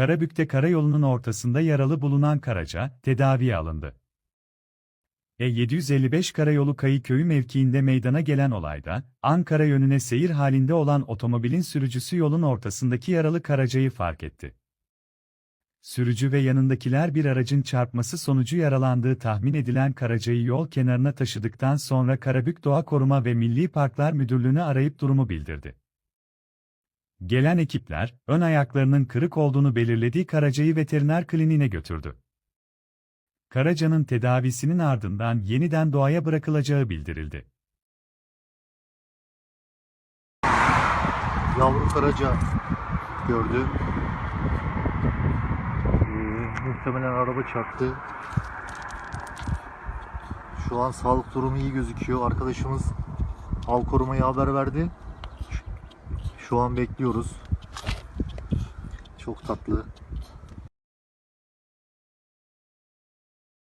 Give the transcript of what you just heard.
Karabük'te karayolunun ortasında yaralı bulunan Karaca, tedaviye alındı. E755 Karayolu Kayıköyü mevkiinde meydana gelen olayda, Ankara yönüne seyir halinde olan otomobilin sürücüsü yolun ortasındaki yaralı Karaca'yı fark etti. Sürücü ve yanındakiler bir aracın çarpması sonucu yaralandığı tahmin edilen Karaca'yı yol kenarına taşıdıktan sonra Karabük Doğa Koruma ve Milli Parklar Müdürlüğü'nü arayıp durumu bildirdi. Gelen ekipler, ön ayaklarının kırık olduğunu belirlediği Karaca'yı veteriner kliniğine götürdü. Karaca'nın tedavisinin ardından yeniden doğaya bırakılacağı bildirildi. Yavru karaca gördü. Ee, muhtemelen araba çarptı. Şu an sağlık durumu iyi gözüküyor. Arkadaşımız hal korumaya haber verdi. Şu an bekliyoruz. Çok tatlı.